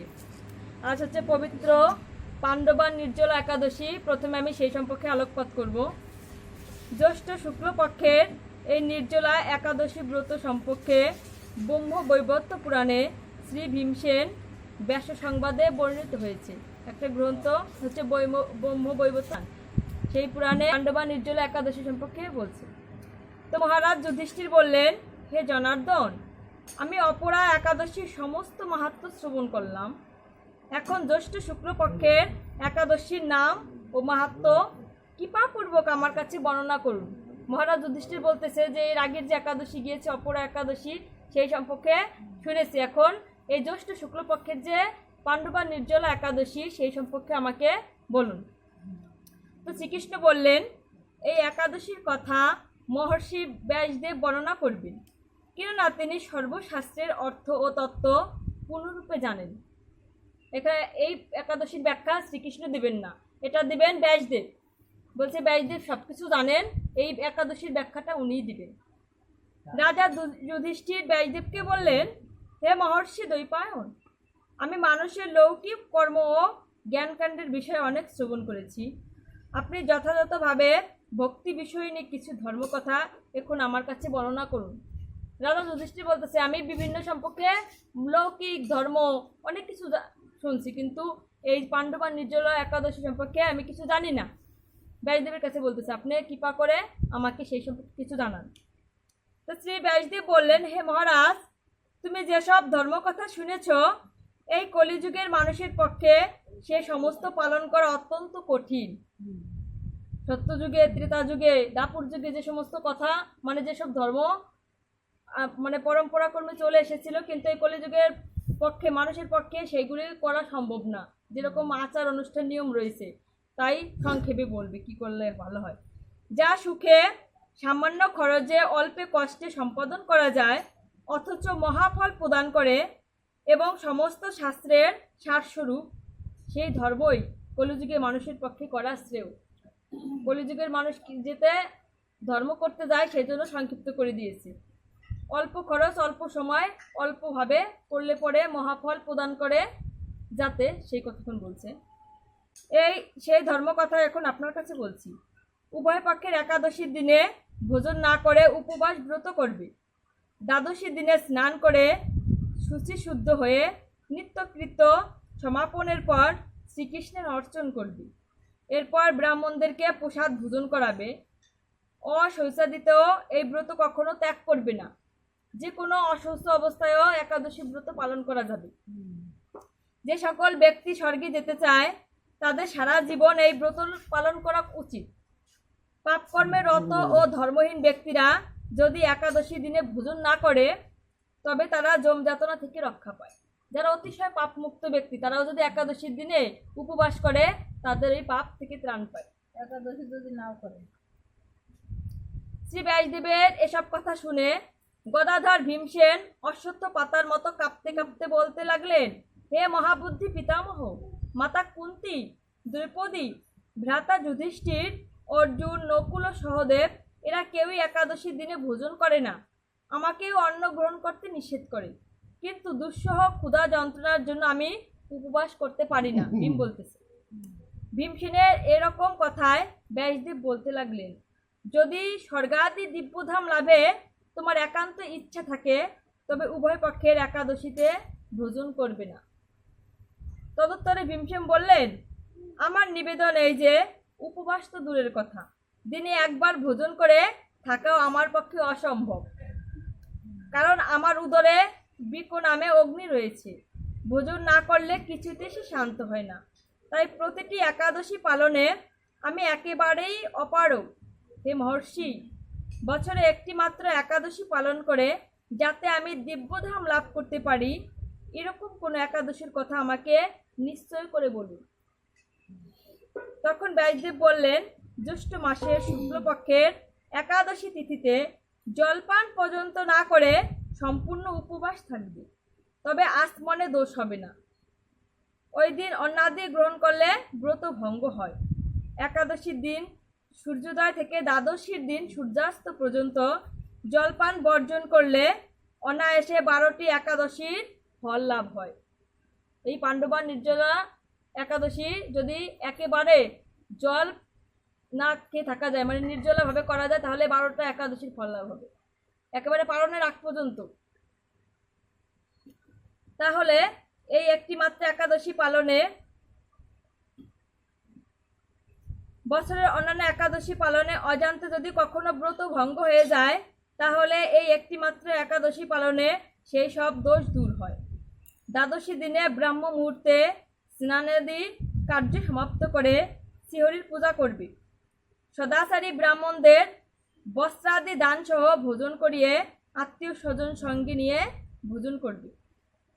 দিয়ে আজ হচ্ছে পবিত্র পাণ্ডবান নির্জলা একাদশী। প্রথমে আমি সেই সম্পর্কে আলোকপাত করব। জ্যৈষ্ঠ শুক্লপক্ষের এই নির্জলা একাদশী ব্রত সম্পর্কে ব্রহ্ম বৈবত্য পুরাণে শ্রী ভীমসেন ব্যাস সংবাদে বর্ণিত হয়েছে। একটা গ্রন্থ হচ্ছে ব্রহ্ম বৈবত্যান সেই পুরাণে পাণ্ডবা নির্জলা একাদশী সম্পর্কে বলছে। তো মহারাজ যুধিষ্ঠির বললেন, হে জনার্দন আমি অপরা একাদশীর সমস্ত মাহাত্ম শ্রবণ করলাম। এখন জ্যৈষ্ঠ শুক্লপক্ষের একাদশীর নাম ও মাহাত্ম কৃপাপূর্বক আমার কাছে বর্ণনা করুন। মহারাজ যুধিষ্ঠির বলতেছে যে, এর আগের যে একাদশী গিয়েছে, অপরা একাদশী সেই সম্পর্কে শুনেছি। এখন এই জ্যৈষ্ঠ শুক্লপক্ষের যে পাণ্ডবা নির্জলা একাদশী, সেই সম্পর্কে আমাকে বলুন। তো শ্রীকৃষ্ণ বললেন, এই একাদশীর কথা মহর্ষি ব্যাসদেব বর্ণনা করবেন। কেননা তিনি সর্বশাস্ত্রের অর্থ ও তত্ত্ব পূর্ণরূপে জানেন। এখানে এই একাদশীর ব্যাখ্যা শ্রীকৃষ্ণ দেবেন না। এটা দেবেন ব্যাসদেব। বলছে ব্যাসদেব সব কিছু জানেন, এই একাদশীর ব্যাখ্যাটা উনিই দিবেন। রাজা যুধিষ্ঠির ব্যাসদেবকে বললেন, হে মহর্ষি দ্বৈপায়ন, আমি মানুষের লৌকিক কর্ম ও জ্ঞানকাণ্ডের বিষয়ে অনেক শ্রবণ করেছি। আপনি যথাযথভাবে ভক্তি বিষয় নিয়ে কিছু ধর্মকথা এখন আমার কাছে বর্ণনা করুন। রাজা যুধিষ্ঠির বলতেছে, আমি বিভিন্ন সম্পর্কে লৌকিক, ধর্ম, অনেক কিছু শুনছি, কিন্তু এই পাণ্ডবা নির্জলা একাদশী সম্পর্কে আমি কিছু জানি না। ব্যাসদেবের কাছে বলতেছে, আপনি কৃপা করে আমাকে সেই সম্পর্কে কিছু জানান। তো শ্রী ব্যাসদেব বললেন, হে মহারাজ, তুমি যেসব ধর্মকথা শুনেছ, এই কলিযুগের মানুষের পক্ষে সে সমস্ত পালন করা অত্যন্ত কঠিন। সত্যযুগে ত্রেতা যুগে দাপুর যুগে যে সমস্ত কথা মানে যেসব ধর্ম মানে পরম্পরা ক্রমে চলে এসেছিল, কিন্তু এই কলিযুগের পক্ষে, মানুষের পক্ষে সেগুলি করা সম্ভব না। যেরকম আচার অনুষ্ঠান নিয়ম রয়েছে, তাই সংক্ষেপে বলবে, কি করলে ভালো হয়। যা সুখে, সামান্য খরচে অল্পে কষ্টে সম্পাদন করা যায়, অথচ মহাফল প্রদান করে এবং সমস্ত শাস্ত্রের সারস্বরূপ, সেই ধর্মই কলিযুগে মানুষের পক্ষে করা শ্রেয়। কলিযুগের মানুষ যেতে ধর্ম করতে যায় সেই জন্য সংক্ষিপ্ত করে দিয়েছে। অল্প খরচ, অল্প সময়, অল্পভাবে করলে পরে মহাফল প্রদান করে যাতে সেই কথাক্ষণ বলছে। এই সেই ধর্ম কথা এখন আপনার কাছে বলছি। উভয় পক্ষের একাদশীর দিনে ভোজন না করে উপবাস ব্রত করবে। দ্বাদশীর দিনে স্নান করে শুচি শুদ্ধ হয়ে নিত্যকৃত্য সমাপনের পর শ্রীকৃষ্ণের অর্চন করবে। এরপর ব্রাহ্মণদেরকে প্রসাদ ভোজন করাবে। অশৈচাদিতেও এই ব্রত কখনো ত্যাগ করবে না। যে কোনো অসুস্থ অবস্থায়ও একাদশী ব্রত পালন করা যাবে। যে সকল ব্যক্তি স্বর্গে যেতে চায় তাদের সারা জীবন এই ব্রত পালন করা উচিত। পাপকর্মে রত ও ধর্মহীন ব্যক্তিরা যদি একাদশী দিনে ভোজন না করে তবে তারা জমযাতনা থেকে রক্ষা পায়। যারা অতিশয় পাপমুক্ত ব্যক্তি তারাও যদি একাদশীর দিনে উপবাস করে তাদের এই পাপ থেকে ত্রাণ পায়। একাদশী যদি নাও করে। শ্রী ব্যাসদেবের এসব কথা শুনে গদাধর ভীমসেন অশ্বত্থ পাতার মতো কাঁপতে কাঁপতে বলতে লাগলেন, হে মহাবুদ্ধি পিতামহ, মাতা কুন্তি, দ্রৌপদী, ভ্রাতা যুধিষ্ঠির, অর্জুন, নকুল ও সহদেব, এরা কেউই একাদশীর দিনে ভোজন করে না। আমাকেও অন্ন গ্রহণ করতে নিষেধ করে। কিন্তু দুঃসহ, ক্ষুধা যন্ত্রণার জন্য আমি উপবাস করতে পারি না, ভীম বলতেছে। ভীমসেনের এরকম কথায় ব্যাসদেব বলতে লাগলেন, যদি স্বর্গাদি দিব্যধাম লাভে তোমার একান্ত ইচ্ছা থাকে, তবে উভয় পক্ষের একাদশীতে ভোজন করবে না। তদুত্তরে ভীমসেন বললেন, আমার নিবেদন এই যে, উপবাস তো দূরের কথা। দিনে একবার ভোজন করে থাকাও আমার পক্ষে অসম্ভব। কারণ আমার উদরে বিকো নামে অগ্নি রয়েছে। ভোজন না করলে কিছুতে সে শান্ত হয় না। তাই প্রতিটি একাদশী পালনে আমি একেবারেই অপারগ। হে মহর্ষি বছরে একটি মাত্র একাদশী পালন করে, যাতে আমি দিব্যধাম লাভ করতে পারি। এরকম কোনো একাদশীর কথা আমাকে নিশ্চয় করে বলুন। তখন ব্যাসদেব বললেন, জ্যৈষ্ঠ মাসের শুক্লপক্ষের একাদশী তিথিতে জলপান পর্যন্ত না করে সম্পূর্ণ উপবাস থাকবে। তবে আসমনে দোষ হবে না। ওই দিন অন্নাদি গ্রহণ করলে ব্রত ভঙ্গ হয়। একাদশীর দিন সূর্যোদয় থেকে দ্বাদশীর দিন সূর্যাস্ত পর্যন্ত জলপান বর্জন করলে অনায়াসে বারোটি একাদশীর ফল লাভ হয়। এই পাণ্ডবা নির্জলা একাদশী যদি একেবারে জল না খেয়ে থাকা যায় মানে নির্জলাভাবে করা যায়, তাহলে বারোটা একাদশীর ফল লাভ হবে। একেবারে পালনের আগ পর্যন্ত। তাহলে এই একটি মাত্র একাদশী পালনে বছরের অন্যান্য একাদশী পালনে অজান্তে যদি কখনো ব্রত ভঙ্গ হয়ে যায়, তাহলে এই একটি মাত্র একাদশী পালনে সেই সব দোষ দূর হয়। দ্বাদশী দিনে ব্রাহ্ম মুহূর্তে স্নানাদি কার্য সমাপ্ত করে শিহরির পূজা করবে। সদাচারী ব্রাহ্মণদের বস্ত্রাদি দানসহ ভোজন করিয়ে আত্মীয় স্বজন সঙ্গে নিয়ে ভোজন করবে।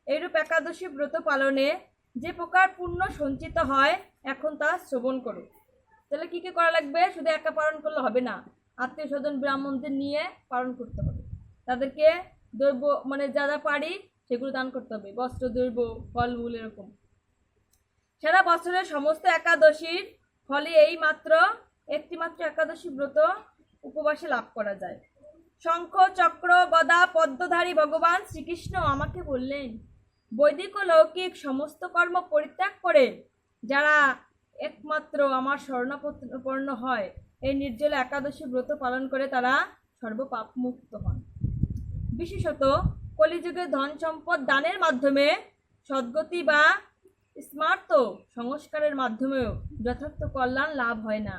এইরূপ একাদশী ব্রত পালনে যে প্রকার পুণ্য সঞ্চিত হয়, এখন তা শ্রবণ করো। তাহলে কি কি করা লাগবে? শুধু একা পালন করলে হবে না। আত্মীয় স্বজন, ব্রাহ্মণদের নিয়ে পালন করতে হবে। তাদেরকে দ্রব্য মানে যা যা পারি সেগুলো দান করতে হবে। বস্ত্র দ্রব্য ফলমূল এরকম। সারা বছরের সমস্ত একাদশীর ফলে এই মাত্র একটি মাত্র একাদশী ব্রত উপবাসে লাভ করা যায়। শঙ্খ, চক্র, গদা, পদ্মধারী ভগবান শ্রীকৃষ্ণ আমাকে বললেন, বৈদিক ও লৌকিক সমস্ত কর্ম পরিত্যাগ করে যারা একমাত্র আমার স্বর্ণপন্ন হয়। এই নির্জলা একাদশী ব্রত পালন করে তারা সর্বপাপ মুক্ত হন। বিশেষত কলিযুগে ধন সম্পদ দানের মাধ্যমে, সদ্গতি বা স্মার্ত সংস্কারের মাধ্যমেও যথার্থ কল্যাণ লাভ হয় না।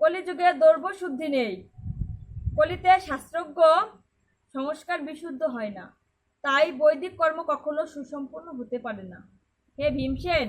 কলিযুগে দৈর্ঘ্য শুদ্ধি নেই। কলিতে শাস্ত্রজ্ঞ সংস্কার বিশুদ্ধ হয় না। তাই বৈদিক কর্ম কখনো সুসম্পন্ন হতে পারে না। হে ভীমসেন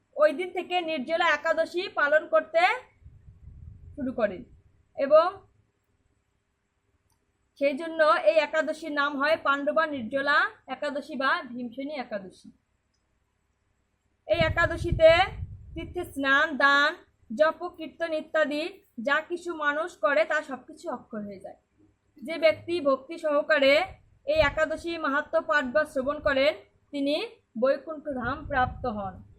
ওই দিন থেকে নির্জলা একাদশী পালন করতে শুরু করেন এবং সেই জন্য এই একাদশীর নাম হয় পাণ্ডবা নির্জলা একাদশী বা ভীমসেনী একাদশী। এই একাদশীতে তীর্থে স্নান, দান, জপ, কীর্তন ইত্যাদি যা কিছু মানুষ করে তা সবকিছু অক্ষর হয়ে যায়। যে ব্যক্তি ভক্তি সহকারে এই একাদশী মাহাত্ম পাঠ বা শ্রবণ করেন, তিনি বৈকুণ্ঠ ধাম প্রাপ্ত হন।